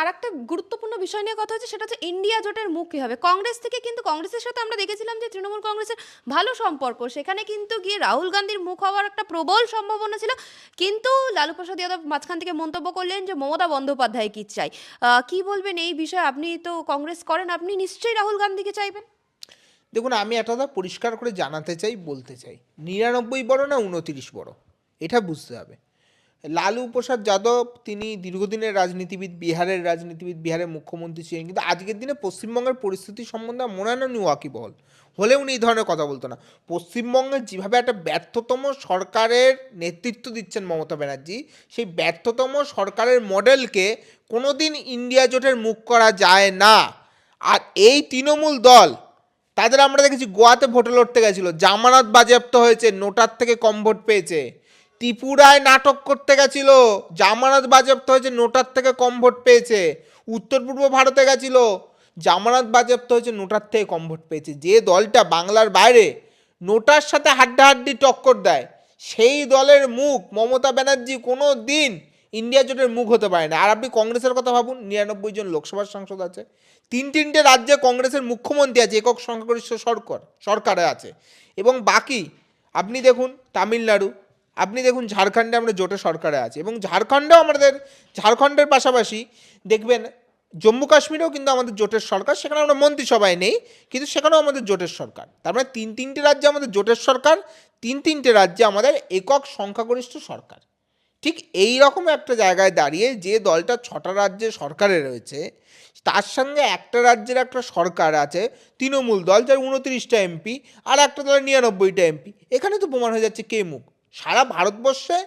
আর একটা গুরুত্বপূর্ণ বিষয় নিয়ে কথা হচ্ছে, সেটা হচ্ছে ইন্ডিয়া জোটের মুখ কী হবে কংগ্রেস থেকে কিন্তু কংগ্রেসের সাথে আমরা দেখেছিলাম যে তৃণমূল কংগ্রেসের ভালো সম্পর্ক, সেখানে কিন্তু গিয়ে রাহুল গান্ধীর মুখ হওয়ার একটা প্রবল সম্ভাবনা ছিল। কিন্তু লালু প্রসাদ যাদব মাঝখান থেকে মন্তব্য করলেন যে মমতা বন্দ্যোপাধ্যায় কি চাই? কি বলবেন এই বিষয়ে? আপনি তো কংগ্রেস করেন, আপনি নিশ্চয়ই রাহুল গান্ধীকে চাইবেন। দেখুন, আমি একটা কথা পরিষ্কার করে জানাতে চাই, বলতে চাই। নিরানব্বই বড় না উনতিরিশ বড়? এটা বুঝতে হবে। লালু প্রসাদ যাদব, তিনি দীর্ঘদিনের রাজনীতিবিদ, বিহারের রাজনীতিবিদ, বিহারের মুখ্যমন্ত্রী ছিলেন। কিন্তু আজকের দিনে পশ্চিমবঙ্গের পরিস্থিতি সম্বন্ধে মনে হয় না উনি ওয়াকিবহল হলে উনি এই ধরনের কথা বলতো না। পশ্চিমবঙ্গে যেভাবে একটা ব্যর্থতম সরকারের নেতৃত্ব দিচ্ছেন মমতা ব্যানার্জি, সেই ব্যর্থতম সরকারের মডেলকে কোনোদিন ইন্ডিয়া জোটের মুখ করা যায় না। আর এই তৃণমূল দল, তাদের আমরা দেখেছি গোয়াতে ভোটে লড়তে গেছিল। জামানত বাজেয়াপ্ত হয়েছে, নোটার থেকে কম ভোট পেয়েছে। ত্রিপুরায় নাটক করতে গেছিল। জামানত বাজেয়াপ্ত হয়েছে, নোটার থেকে কম ভোট পেয়েছে। উত্তর পূর্ব ভারতে গেছিল, জামানত বাজেয়াপ্ত হয়েছে, নোটার থেকে কম ভোট পেয়েছে। যে দলটা বাংলার বাইরে নোটার সাথে হাড্ডাহাড্ডি টক্কর দেয়, সেই দলের মুখ মমতা ব্যানার্জি কোনো দিন ইন্ডিয়া জোটের মুখ হতে পারে না। আর আপনি কংগ্রেসের কথা ভাবুন, নিরানব্বই জন লোকসভার সাংসদ আছে। তিন তিনটে রাজ্যে কংগ্রেসের মুখ্যমন্ত্রী আছে, একক সংখ্যাগরিষ্ঠ সরকার, সরকারে আছে। এবং বাকি, আপনি দেখুন, তামিলনাড়ু আপনি দেখুন ঝাড়খণ্ডে আমরা জোটে সরকারে আছি এবং ঝাড়খণ্ডেও আমাদের, ঝাড়খণ্ডের পাশাপাশি দেখবেন জম্মু কাশ্মীরেও কিন্তু আমাদের জোটের সরকার, সেখানে আমরা মন্ত্রিসভায় নেই, কিন্তু সেখানেও আমাদের জোটের সরকার। তার মানে তিন তিনটে রাজ্যে আমাদের জোটের সরকার, তিন তিনটে রাজ্যে আমাদের একক সংখ্যাগরিষ্ঠ সরকার। ঠিক এই রকম একটা জায়গায় দাঁড়িয়ে যে দলটা ছটা রাজ্যে সরকারে রয়েছে, তার সঙ্গে একটা রাজ্যের একটা সরকার আছে, তৃণমূল দল, যার উনত্রিশটা এমপি, আর একটা দলের নিরানব্বইটা এমপি। এখানে তো প্রমাণ হয়ে যাচ্ছে কে মুখ। সারা ভারতবর্ষে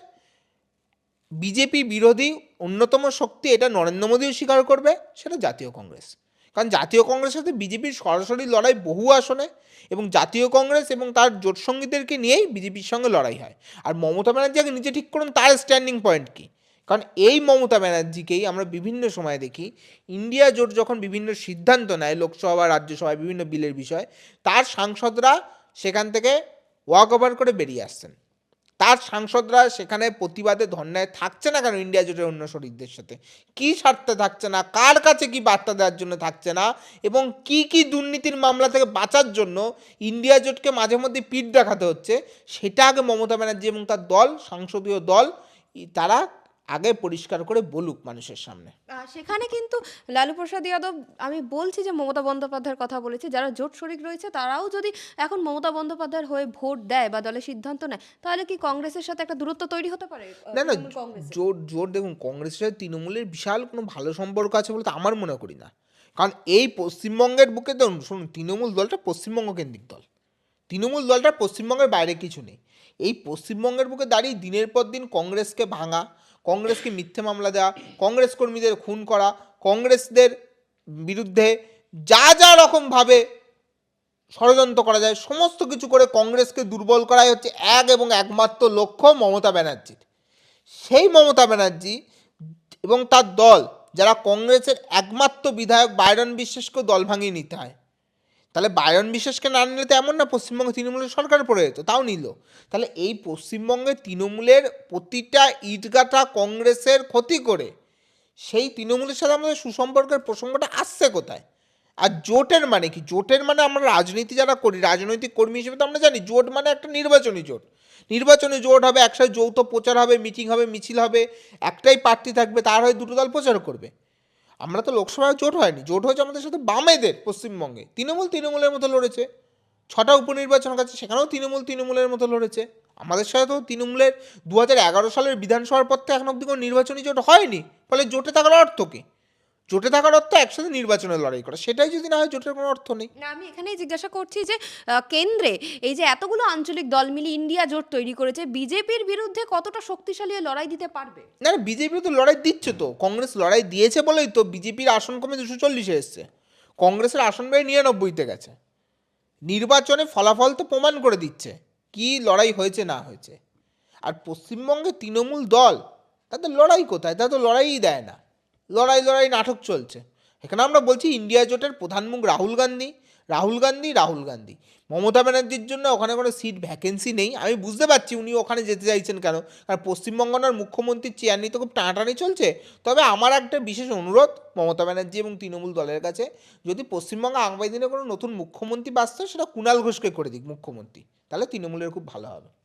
বিজেপি বিরোধী অন্যতম শক্তি এটা নরেন্দ্র মোদীও স্বীকার করবে, সেটা জাতীয় কংগ্রেস। কারণ জাতীয় কংগ্রেসের সাথে বিজেপির সরাসরি লড়াই বহু আসনে এবং জাতীয় কংগ্রেস এবং তার জোট সঙ্গীদেরকে নিয়েই বিজেপির সঙ্গে লড়াই হয়। আর মমতা ব্যানার্জি আগে নিজে ঠিক করুন, তার স্ট্যান্ডিং পয়েন্ট কী? কারণ এই মমতা ব্যানার্জিকেই আমরা বিভিন্ন সময় দেখি, ইন্ডিয়া জোট যখন বিভিন্ন সিদ্ধান্ত নেয়, লোকসভা, রাজ্যসভায় বিভিন্ন বিলের বিষয়, তার সাংসদরা সেখান থেকে ওয়াক ওভার করে বেরিয়ে আসছেন। তার সাংসদরা সেখানে প্রতিবাদে ধর্নায় থাকছে না কেন ইন্ডিয়া জোটের অন্য শরীরদের সাথে? কি স্বার্থে থাকছে না? কার কাছে কি বার্তা দেওয়ার জন্য থাকছে না? এবং কি কি দুর্নীতির মামলা থেকে বাঁচার জন্য ইন্ডিয়া জোটকে মাঝে মধ্যে পিঠ দেখাতে হচ্ছে? সেটা আগে মমতা ব্যানার্জি এবং তার দল, সংসদীয় দল তারা আগে পরিষ্কার করে বলুক মানুষের সামনে। সেখানে কিন্তু লালু প্রসাদ যাদব আমি বলছি যে মমতা বন্দ্যোপাধ্যায়ের কথা বলেছি যারা জোট শরিক রয়েছে তারাও যদি এখন মমতা বন্দ্যোপাধ্যায়ের হয়ে ভোট দেয় বা দলের সিদ্ধান্ত নেয় তাহলে কি কংগ্রেসের সাথে একটা দূরত্ব তৈরি হতে পারে না না জোট জোট দেখুন কংগ্রেসের সাথে তৃণমূলের বিশাল কোনো ভালো সম্পর্ক আছে বলে তো আমার মনে করি না। কারণ এই পশ্চিমবঙ্গের বুকে তো শুনুন তৃণমূল দলটা পশ্চিমবঙ্গ কেন্দ্রিক দল। তৃণমূল দলটা পশ্চিমবঙ্গের বাইরে কিছু নেই। এই পশ্চিমবঙ্গের বুকে দাঁড়িয়ে দিনের পর দিন কংগ্রেসকে ভাঙা কংগ্রেসকে মিথ্যে মামলা দেওয়া কংগ্রেস কর্মীদের খুন করা, কংগ্রেসদের বিরুদ্ধে যা যা রকমভাবে ষড়যন্ত্র করা যায়, সমস্ত কিছু করে কংগ্রেসকে দুর্বল করাই হচ্ছে এক এবং একমাত্র লক্ষ্য মমতা ব্যানার্জির। সেই মমতা ব্যানার্জি এবং তার দল, যারা কংগ্রেসের একমাত্র বিধায়ক বাইরন বিশ্বাসকেও দল ভাঙিয়ে নিতে হয়। তাহলে বাইরন বিশ্বাসকে না নিলে তো এমন না পশ্চিমবঙ্গে তৃণমূলের সরকার পড়ে যেত, তাও নিল। তাহলে এই পশ্চিমবঙ্গে তৃণমূলের প্রতিটা ইটগাটা কংগ্রেসের ক্ষতি করে, সেই তৃণমূলের সাথে আমাদের সুসম্পর্কের প্রসঙ্গটা আসছে কোথায়? আর জোটের মানে কি? জোটের মানে আমরা রাজনীতি যারা করি, রাজনৈতিক কর্মী হিসেবে তো আমরা জানি, জোট মানে একটা নির্বাচনী জোট। নির্বাচনী জোট হবে, একসাথে যৌথ প্রচার হবে, মিটিং হবে, মিছিল হবে, একটাই প্রার্থী থাকবে, তার হয়ে দুটো দল প্রচার করবে। আমরা তো লোকসভায় জোট হয়নি। জোট হয়েছে আমাদের সাথে বামেদের পশ্চিমবঙ্গে। তৃণমূল তৃণমূলের মতো লড়েছে। ছটা উপনির্বাচন কাছে সেখানেও তৃণমূল তৃণমূলের মতো লড়েছে। আমাদের সাথে তো তৃণমূলের দু হাজার এগারো সালের বিধানসভার পর থেকে এখন অব্দি কোনো নির্বাচনী জোট হয়নি। ফলে জোটে থাকার অর্থ কী? জোটে থাকার অর্থ একসাথে নির্বাচনে লড়াই করা। সেটাই যদি না হয় জোটের কোনো অর্থ নেই। না আমি এখানেই জিজ্ঞাসা করছি যে কেন্দ্রে এই যে এতগুলো আঞ্চলিক দল মিলিয়ে ইন্ডিয়া জোট তৈরি করেছে বিজেপির বিরুদ্ধে কতটা শক্তিশালী লড়াই দিতে পারবে? না না বিজেপি তো লড়াই দিচ্ছে তো। কংগ্রেস লড়াই দিয়েছে বলেই তো বিজেপির আসন কমে দুশো চল্লিশে এসছে। কংগ্রেসের আসন বেড়ে নিরানব্বইতে গেছে। নির্বাচনে ফলাফল তো প্রমাণ করে দিচ্ছে কি লড়াই হয়েছে না হয়েছে। আর পশ্চিমবঙ্গে তৃণমূল দল তাদের লড়াই কোথায়? তারা তো লড়াইই দেয় না। লড়াই লড়াই নাটক চলছে। এখানে আমরা বলছি ইন্ডিয়া জোটের প্রধান মুখ রাহুল গান্ধী। রাহুল গান্ধী রাহুল গান্ধী। মমতা ব্যানার্জির জন্য ওখানে কোনো সিট ভ্যাকেন্সি নেই। আমি বুঝতে পারছি উনি ওখানে যেতে চাইছেন কেন। কারণ পশ্চিমবঙ্গনার মুখ্যমন্ত্রীর চেয়ার নিয়ে তো খুব টানাটানি চলছে। তবে আমার একটা বিশেষ অনুরোধ মমতা ব্যানার্জি এবং তৃণমূল দলের কাছে, যদি পশ্চিমবঙ্গে আগামী দিনে কোনো নতুন মুখ্যমন্ত্রী বাঁচত সেটা কুণাল ঘোষকে করে দিক মুখ্যমন্ত্রী। তাহলে তৃণমূলের খুব ভালো হবে।